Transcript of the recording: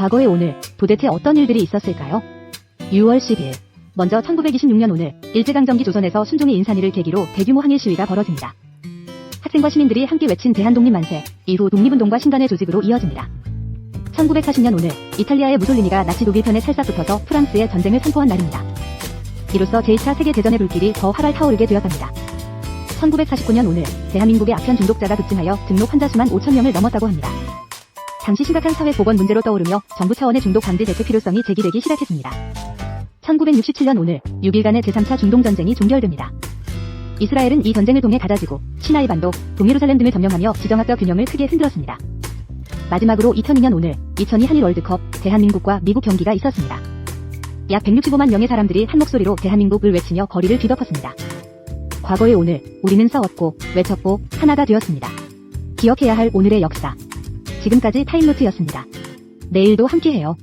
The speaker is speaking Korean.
과거의 오늘 도대체 어떤 일들이 있었을까요? 6월 10일 먼저 1926년 오늘 일제강점기 조선에서 순종의 인산위를 계기로 대규모 항일 시위가 벌어집니다. 학생과 시민들이 함께 외친 대한독립 만세 이후 독립운동과 신간의 조직으로 이어집니다. 1940년 오늘 이탈리아의 무솔리니가 나치 독일 편에 살짝 붙어서 프랑스에 전쟁을 선포한 날입니다. 이로써 제2차 세계대전의 불길이 더 활활 타오르게 되었답니다. 1949년 오늘 대한민국의 아편 중독자가 급증하여 등록 환자 수만 5천 명을 넘었다고 합니다. 당시 심각한 사회 보건 문제로 떠오르며 정부 차원의 중독 방지 대책 필요성이 제기되기 시작했습니다. 1967년 오늘 6일간의 제3차 중동 전쟁이 종결됩니다. 이스라엘은 이 전쟁을 통해 가다지고 시나이 반도, 동예루살렘 등을 점령하며 지정학과 균형을 크게 흔들었습니다. 마지막으로 2002년 오늘 2002 한일 월드컵 대한민국과 미국 경기가 있었습니다. 약 165만 명의 사람들이 한 목소리로 대한민국을 외치며 거리를 뒤덮었습니다. 과거의 오늘 우리는 싸웠고 외쳤고 하나가 되었습니다. 기억해야 할 오늘의 역사. 지금까지 타임노트였습니다. 내일도 함께해요.